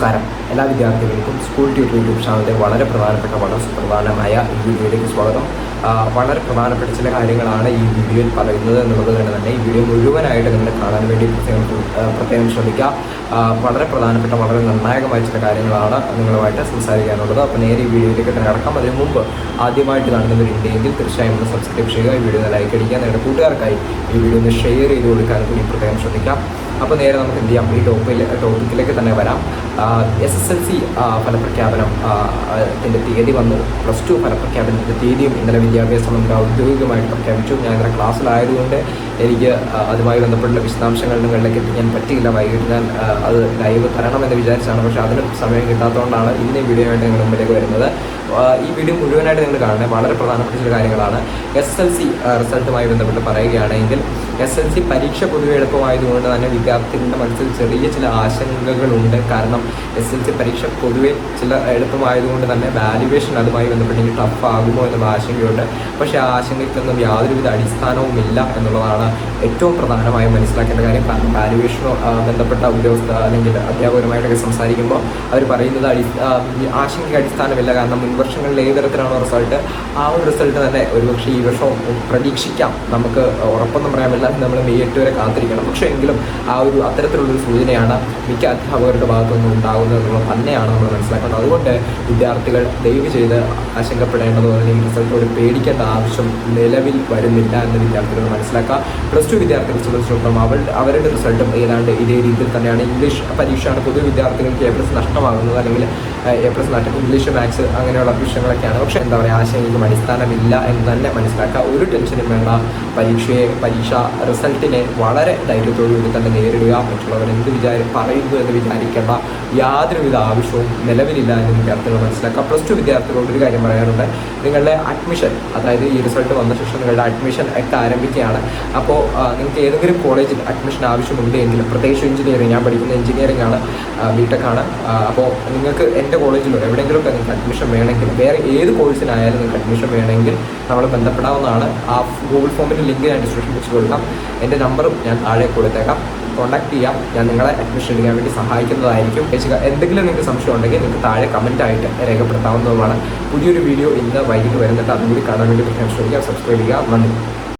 നമസ്കാരം. എല്ലാ വിദ്യാർത്ഥികൾക്കും സ്കൂൾ ട്യൂട്ടർ യൂട്യൂബ് ചാനലിന്റെ വളരെ പ്രധാനപ്പെട്ട വളരെ സുപ്രധാനമായ ഈ വീഡിയോയിലേക്ക് സ്വാഗതം. വളരെ പ്രധാനപ്പെട്ട ചില കാര്യങ്ങളാണ് ഈ വീഡിയോയിൽ പറയുന്നത് എന്നുള്ളത് കൊണ്ട് തന്നെ ഈ വീഡിയോ മുഴുവനായിട്ട് നിങ്ങൾ കാണാൻ വേണ്ടി പ്രത്യേകം പ്രത്യേകം ശ്രമിക്കുക വളരെ പ്രധാനപ്പെട്ട വളരെ നിർണായകമായ ചില കാര്യങ്ങളാണ് നിങ്ങളുമായിട്ട് സംസാരിക്കാനുള്ളത്. അപ്പോൾ നേരെ ഈ വീഡിയോയിലേക്ക് കടക്കാം. അതിന് മുമ്പ് ആദ്യമായിട്ട് കാണുന്നവരുണ്ടെങ്കിൽ തീർച്ചയായും ഒന്ന് സബ്സ്ക്രൈബ് ചെയ്യുക ഈ വീഡിയോ ലൈക്ക് അടിക്കുക. നിങ്ങളുടെ കൂട്ടുകാർക്കായി ഈ വീഡിയോ ഒന്ന് ഷെയർ ചെയ്ത് കൊടുക്കാൻ കൂടി പ്രത്യേകം ശ്രദ്ധിക്കാം. അപ്പോൾ നേരെ നമുക്ക് എന്ത് ചെയ്യാം? ഈ ടോപ്പിൽ ടോപ്പിക്കിലേക്ക് തന്നെ വരാം. എസ് എസ് എൽ സി ഫലപ്രഖ്യാപനം തീയതി വന്നു. പ്ലസ് ടു ഫലപ്രഖ്യാപനത്തിന്റെ തീയതിയും ഇന്നലെ വിദ്യാഭ്യാസ മന്ത്രി ഔദ്യോഗികമായിട്ട് പ്രഖ്യാപിച്ചു ഞാൻ ഇത്ര ക്ലാസ്സിലായതുകൊണ്ട് എനിക്ക് അതുമായി ബന്ധപ്പെട്ടുള്ള വിശദാംശങ്ങൾ നിങ്ങളിലേക്ക് എത്തിക്കാൻ പറ്റിയില്ല. വൈകിട്ട് ഞാൻ അത് ലൈവ് തരണമെന്ന് വിചാരിച്ചാണ്. പക്ഷേ അതിനും സമയം കിട്ടാത്തതുകൊണ്ടാണ് ഇന്നേ വീഡിയോ ആയിട്ട് നിങ്ങളുടെ മുമ്പിലേക്ക് വരുന്നത്. ഈ വീഡിയോ മുഴുവനായിട്ട് നിങ്ങൾ കാണണേ. വളരെ പ്രധാനപ്പെട്ട ചില കാര്യങ്ങളാണ്. എസ് എൽ സി റിസൾട്ടുമായി ബന്ധപ്പെട്ട് പറയുകയാണെങ്കിൽ എസ് എൽ സി പരീക്ഷ പൊതുവെ എളുപ്പമായതുകൊണ്ട് തന്നെ വിദ്യാർത്ഥികളുടെ മനസ്സിൽ ചെറിയ ചില ആശങ്കകളുണ്ട്. കാരണം എസ് എൽ സി പരീക്ഷ പൊതുവെ ചില എളുപ്പമായതുകൊണ്ട് തന്നെ വാല്യുവേഷൻ അതുമായി ബന്ധപ്പെട്ടെങ്കിൽ ടഫ് ആകുമോ എന്നുള്ള ആശങ്കയുണ്ട്. പക്ഷേ ആ ആശങ്കയ്ക്കൊന്നും യാതൊരുവിധ അടിസ്ഥാനവും ഇല്ല എന്നുള്ളതാണ് ഏറ്റവും പ്രധാനമായും മനസ്സിലാക്കേണ്ട കാര്യം. കാരണം വാല്യുവേഷനോ ബന്ധപ്പെട്ട ഉദ്യോഗസ്ഥ അല്ലെങ്കിൽ അധ്യാപകരുമായിട്ടൊക്കെ സംസാരിക്കുമ്പോൾ അവർ പറയുന്നത് അടി ആശങ്കയ്ക്ക് അടിസ്ഥാനമില്ല. കാരണം മുൻ വർഷങ്ങളിൽ ഏത് തരത്തിലാണോ റിസൾട്ട് ആ ഒരു റിസൾട്ട് തന്നെ ഒരുപക്ഷെ ഈ വർഷം പ്രതീക്ഷിക്കാം. നമുക്ക് ഉറപ്പൊന്നും പറയാമില്ല നമ്മൾ മെയ് എട്ട് വരെ കാത്തിരിക്കണം. പക്ഷേ എങ്കിലും ആ ഒരു അത്തരത്തിലുള്ളൊരു സൂചനയാണ് മിക്ക അധ്യാപകരുടെ ഭാഗത്തുനിന്നും ഉണ്ടാകുന്നത് എന്നുള്ളത് തന്നെയാണ് നമ്മൾ മനസ്സിലാക്കുന്നത് അതുകൊണ്ട് വിദ്യാർത്ഥികൾ ദയവ് ചെയ്ത് ആശങ്കപ്പെടേണ്ടതോ അല്ലെങ്കിൽ റിസൾട്ടോട് പേടിക്കേണ്ട ആവശ്യം നിലവിൽ വരുന്നില്ല എന്ന് വിദ്യാർത്ഥികൾ മനസ്സിലാക്കാം പ്ലസ് ടു വിദ്യാർത്ഥികളെ സംബന്ധിച്ചിടത്തോളം അവൾ അവരുടെ റിസൾട്ടും ഏതാണ്ട് ഇതേ രീതിയിൽ തന്നെയാണ്. ഇംഗ്ലീഷ് പരീക്ഷയാണ് പൊതു വിദ്യാർത്ഥികൾക്ക് എ പ്ലസ് നഷ്ടമാകുന്നത്. അല്ലെങ്കിൽ എ പ്ലസ് നഷ്ടം ഇംഗ്ലീഷ് മാത്സ് അങ്ങനെയുള്ള വിഷയങ്ങളൊക്കെയാണ് പക്ഷേ എന്താ പറയുക ആശയങ്ങൾക്കും അടിസ്ഥാനമില്ല എന്ന് തന്നെ മനസ്സിലാക്കുക ഒരു ടെൻഷനും വേണ്ട. പരീക്ഷയെ പരീക്ഷ റിസൾട്ടിനെ വളരെ ധൈര്യത്തോടുകൂടി തന്നെ നേരിടുക. മറ്റുള്ളവർ എന്ത് വിചാരം പറയുന്നു എന്ന് വിചാരിക്കേണ്ട യാതൊരുവിധ ആവശ്യവും നിലവിലില്ല എന്ന് വിദ്യാർത്ഥികൾ മനസ്സിലാക്കുക. പ്ലസ് ടു വിദ്യാർത്ഥികളോട് ഒരു കാര്യം പറയാറുണ്ട് നിങ്ങളുടെ അഡ്മിഷൻ അതായത് ഈ റിസൾട്ട് വന്ന ശേഷം നിങ്ങളുടെ അഡ്മിഷൻ ഒക്കെ ആരംഭിക്കുകയാണ്. അപ്പോൾ നിങ്ങൾക്ക് ഏതെങ്കിലും കോളേജിൽ അഡ്മിഷൻ ആവശ്യമുണ്ട് എങ്കിലും പ്രത്യേകിച്ച് എഞ്ചിനീയറിംഗ് ഞാൻ പഠിക്കുന്ന എഞ്ചിനീയറിംഗ് ആണ് ബിടെക് ആണ്. അപ്പോൾ നിങ്ങൾക്ക് എന്റെ കോളേജിലോ എവിടെയെങ്കിലും ഒക്കെ നിങ്ങൾക്ക് അഡ്മിഷൻ വേണമെങ്കിൽ വേറെ ഏത് കോഴ്സിനായാലും നിങ്ങൾക്ക് അഡ്മിഷൻ വേണമെങ്കിൽ നമ്മൾ ബന്ധപ്പെടാവുന്നതാണ്. ആ ഗൂഗിൾ ഫോമിന്റെ ലിങ്ക് ഞാൻ ഡിസ്ക്രിപ്ഷൻ വെച്ച് കൊടുക്കാം. എന്റെ നമ്പറും ഞാൻ താഴെ കൊടുത്തേക്കാം. കോൺടാക്ട് ചെയ്യാം. ഞാൻ നിങ്ങളെ അഡ്മിഷൻ എടുക്കാൻ വേണ്ടി സഹായിക്കുന്നതായിരിക്കും. എന്തെങ്കിലും നിങ്ങൾക്ക് സംശയം ഉണ്ടെങ്കിൽ നിങ്ങൾക്ക് താഴെ കമന്റ് ആയിട്ട് രേഖപ്പെടുത്താവുന്നതുമാണ്. പുതിയൊരു വീഡിയോ ഇന്ന് വൈകിട്ട് വരുന്നിട്ട് അതുകൂടി കാണാൻ വേണ്ടി ശ്രമിക്കാം സബ്സ്ക്രൈബ് ചെയ്യുക. നന്ദി.